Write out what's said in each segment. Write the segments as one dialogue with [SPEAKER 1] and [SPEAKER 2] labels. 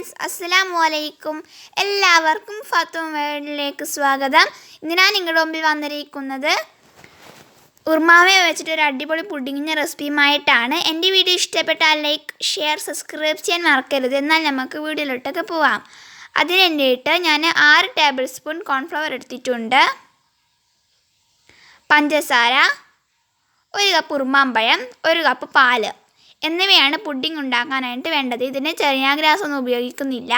[SPEAKER 1] Friends അസ്സലാമു അലൈക്കും എല്ലാവർക്കും ഫാത്തും വേൾഡിലേക്ക് സ്വാഗതം. ഇന്ന് ഞാൻ നിങ്ങളുടെ മുമ്പിൽ വന്നിരിക്കുന്നത് ഉർമാവെ വെച്ചിട്ട് ഒരു അടിപൊളി പുഡിങ്ങിന്റെ റെസിപ്പിയുമായിട്ടാണ്. എന്റെ വീഡിയോ ഇഷ്ടപ്പെട്ടാൽ ലൈക്ക് ഷെയർ സബ്സ്ക്രൈബ് ചെയ്യാൻ മറക്കരുത്. എന്നാൽ നമുക്ക് വീഡിയോയിലോട്ടൊക്കെ പോവാം. അതിന് വേണ്ടിയിട്ട് ഞാൻ ആറ് ടേബിൾ സ്പൂൺ കോൺഫ്ലവർ എടുത്തിട്ടുണ്ട്. പഞ്ചസാര ഒരു കപ്പ് ഉറുമാമ്പഴം ഒരു കപ്പ് പാൽ. എന്നിവയാണ് പുഡിംഗ് ഉണ്ടാക്കാനായിട്ട് വേണ്ടത്. ഇതിന് ചെറിയ ഗ്രാസ് ഒന്നും ഉപയോഗിക്കുന്നില്ല.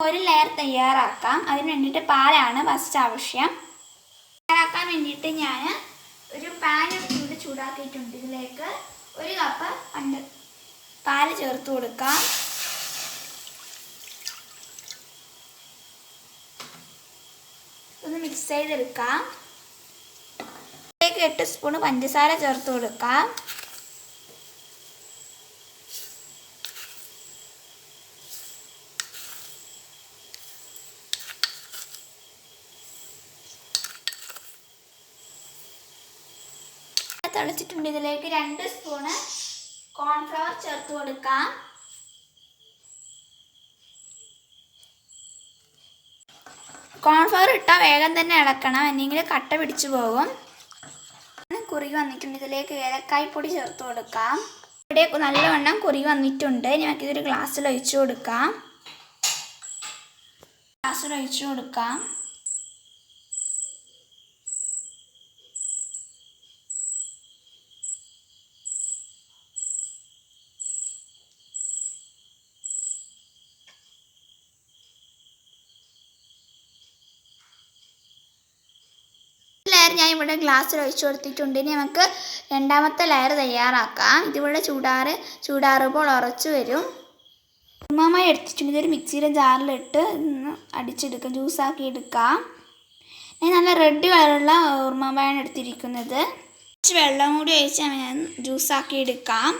[SPEAKER 1] ഒരു ലെയർ തയ്യാറാക്കാം. അതിന് വേണ്ടിയിട്ട് പാലാണ് ഫസ്റ്റ് ആവശ്യം. തയ്യാറാക്കാൻ വേണ്ടിയിട്ട് ഞാൻ ഒരു പാൻ എടുത്തുകൊണ്ട് ചൂടാക്കിയിട്ടുണ്ട്. ഇതിലേക്ക് ഒരു കപ്പ് പണ്ട് പാൽ ചേർത്ത് കൊടുക്കാം. ഒന്ന് മിക്സ് ചെയ്തെടുക്കാം. ഇതിലേക്ക് എട്ട് സ്പൂൺ പഞ്ചസാര ചേർത്ത് കൊടുക്കാം. തിളച്ചിട്ടുണ്ട്. ഇതിലേക്ക് രണ്ട് സ്പൂണ് കോൺഫ്ലവർ ചേർത്ത് കൊടുക്കാം. കോൺഫ്ലവർ ഇട്ടാൽ വേഗം തന്നെ ഇളക്കണം. അല്ലെങ്കിൽ കട്ട പിടിച്ചു പോകും. കുറി വന്നിട്ടുണ്ട്. ഇതിലേക്ക് ഏലക്കായ് പൊടി ചേർത്ത് കൊടുക്കാം. ഇവിടെ നല്ലവണ്ണം കുറി വന്നിട്ടുണ്ട്. നമുക്കിതൊരു ഗ്ലാസ്സിൽ ഒഴിച്ചു കൊടുക്കാം. ഗ്ലാസ്സിൽ ഒഴിച്ചു കൊടുക്കാം ലെയർ ഞാൻ ഇവിടെ ഗ്ലാസ്സിൽ ഒഴിച്ചു കൊടുത്തിട്ടുണ്ട്. ഇനി നമുക്ക് രണ്ടാമത്തെ ലെയർ തയ്യാറാക്കാം. ഇതിവിടെ ചൂടാറ് ചൂടാറുമ്പോൾ ഉറച്ചു വരും. ഉമ്മാമായി എടുത്തിട്ടുണ്ട്. ഇതൊരു മിക്സിയുടെ ജാറിലിട്ട് അടിച്ചെടുക്കാം. ജ്യൂസാക്കി എടുക്കാം. ഞാൻ നല്ല റെഡ് കളറുള്ള ഉറുമാമ്പഴമാണ് എടുത്തിരിക്കുന്നത്. കുറച്ച് വെള്ളം കൂടി ഒഴിച്ച് ഞാൻ ജ്യൂസാക്കി എടുക്കാം.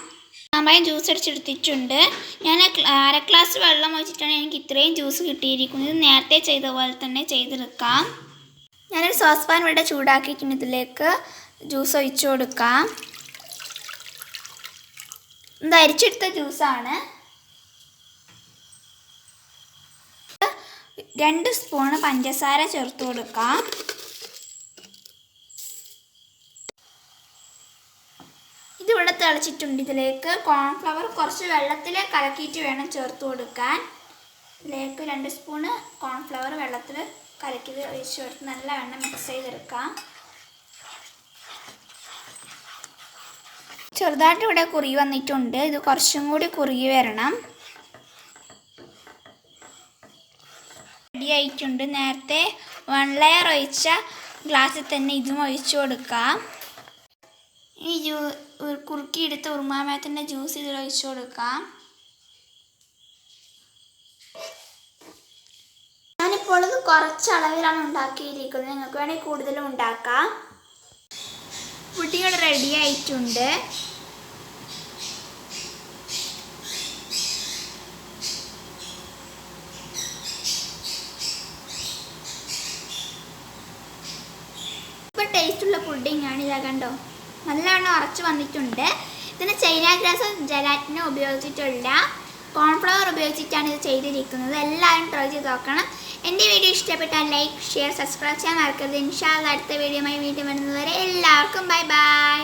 [SPEAKER 1] ഉറുമാമ്പഴം ജ്യൂസ് അടിച്ചെടുത്തിട്ടുണ്ട്. ഞാൻ അര ഗ്ലാസ് വെള്ളം ഒഴിച്ചിട്ടാണ് എനിക്ക് ഇത്രയും ജ്യൂസ് കിട്ടിയിരിക്കുന്നത്. നേരത്തെ ചെയ്ത പോലെ തന്നെ ചെയ്തെടുക്കാം. ഞാനൊരു സോസ് പാൻ ഇവിടെ ചൂടാക്കിയിട്ടുണ്ട് ഇതിലേക്ക് ജ്യൂസ് ഒഴിച്ചു കൊടുക്കാം. ഇത് അരിച്ചെടുത്ത ജ്യൂസാണ്. രണ്ട് സ്പൂണ് പഞ്ചസാര ചേർത്ത് കൊടുക്കാം. ഇതിവിടെ തിളച്ചിട്ടുണ്ട്. ഇതിലേക്ക് കോൺഫ്ലവർ കുറച്ച് വെള്ളത്തിൽ കലക്കിയിട്ട് വേണം ചേർത്ത് കൊടുക്കാൻ. ഇതിലേക്ക് രണ്ട് സ്പൂണ് കോൺഫ്ലവർ വെള്ളത്തിൽ കലക്കി ഒഴിച്ച് കൊടുത്ത് നല്ല എണ്ണ മിക്സ് ചെയ്തെടുക്കാം. ചെറുതായിട്ട് ഇവിടെ കുറി വന്നിട്ടുണ്ട്. ഇത് കുറച്ചും കൂടി കുറുകി വരണം. റെഡി ആയിട്ടുണ്ട്. നേരത്തെ വൺ ലെയർ ഒഴിച്ച ഗ്ലാസ്സിൽ തന്നെ ഇതും ഒഴിച്ചു കൊടുക്കാം. ഈ ജ്യൂ കുറുക്കിയെടുത്ത ഉറുമാമയത്തിന്റെ ജ്യൂസ് ഇതിൽ ഒഴിച്ചു കൊടുക്കാം. ഞാനിപ്പോൾ ഇത് കുറച്ച് അളവിലാണ് ഉണ്ടാക്കിയിരിക്കുന്നത്. നിങ്ങൾക്ക് വേണമെങ്കിൽ കൂടുതലും ഉണ്ടാക്കാം. കുട്ടികൾ റെഡി ആയിട്ടുണ്ട്. ഇപ്പം ടേസ്റ്റുള്ള പുഡിംഗ് ആണ് ഇതാ കണ്ടോ? നല്ലവണ്ണം ഉറച്ച് വന്നിട്ടുണ്ട്. ഇതിന് ചൈന ഗ്രാസ് ജലാറ്റിനെ ഉപയോഗിച്ചിട്ടുള്ള കോൺഫ്ലവർ ഉപയോഗിച്ചിട്ടാണ് ഇത് ചെയ്തിരിക്കുന്നത്. എല്ലാവരും ട്രൈ ചെയ്ത് നോക്കണം. എന്റെ വീഡിയോ ഇഷ്ടപ്പെട്ടാൽ ലൈക്ക് ഷെയർ സബ്സ്ക്രൈബ് ചെയ്യാൻ മറക്കരുത്. ഇൻഷാല്ല അടുത്ത വീഡിയോയുമായി വീണ്ടും വരുന്നതുവരെ എല്ലാവർക്കും ബൈ ബൈ